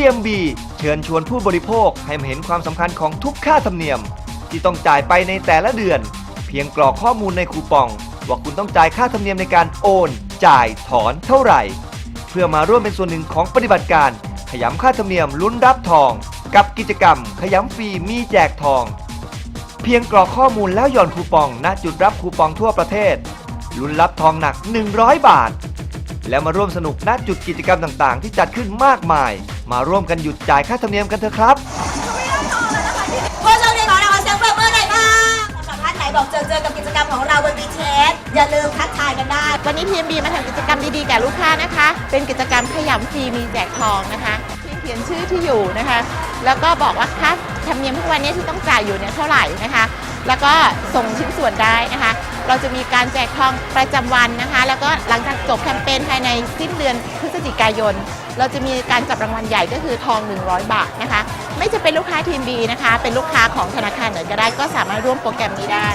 PMB เชิญชวนผู้บริโภคให้มาเห็นความสำคัญของทุกค่าธรรมเนียม ที่ต้องจ่ายไปในแต่ละเดือน เพียงกรอกข้อมูลในคูปอง ว่าคุณต้องจ่ายค่าธรรมเนียมในการโอน จ่ายถอนเท่าไหร่ เพื่อมาร่วมเป็นส่วนหนึ่งของปฏิบัติการ ขยำค่าธรรมเนียมลุ้นรับทอง กับกิจกรรม ขยำฟรีมีแจกทอง เพียงกรอกข้อมูลแล้วหย่อนคูปองณจุดรับคูปองทั่วประเทศลุ้นรับทองหนัก 100 บาท แล้วมาร่วมสนุกณจุดกิจกรรมต่างๆ ที่จัดขึ้นมากมาย มาร่วมกันหยุดจ่ายค่าธรรมเนียมกันเถอะครับผู้โชคดีของเราขอเสียงปรบมือหน่อยค่ะสำหรับท่านไหนบอกเจอเจอกับกิจกรรมของเราบนบีเชสอย่าลืมทักทายกันได้ วันนี้ PMB มาทำกิจกรรมดีๆแก่ลูกค้านะคะ เป็นกิจกรรมขยำฟรีมีแจกทองนะคะที่เขียนชื่อที่อยู่นะคะ แล้วก็บอกว่าค่าธรรมเนียมทุกวันนี้ที่ต้องจ่ายอยู่เนี่ยเท่าไหร่นะคะ แล้วก็ส่งชิ้นส่วนได้นะคะ เราจะมีการแจกทองประจำวันนะคะ แล้วก็หลังจากจบแคมเปญภายในสิ้นเดือนพฤศจิกายน เราจะมีการจับรางวัลใหญ่ก็คือทอง 100 บาทนะคะ ไม่จะเป็นลูกค้าทีมบีนะคะ เป็นลูกค้าของธนาคารไหนก็ได้ก็สามารถร่วมโปรแกรมนี้ได้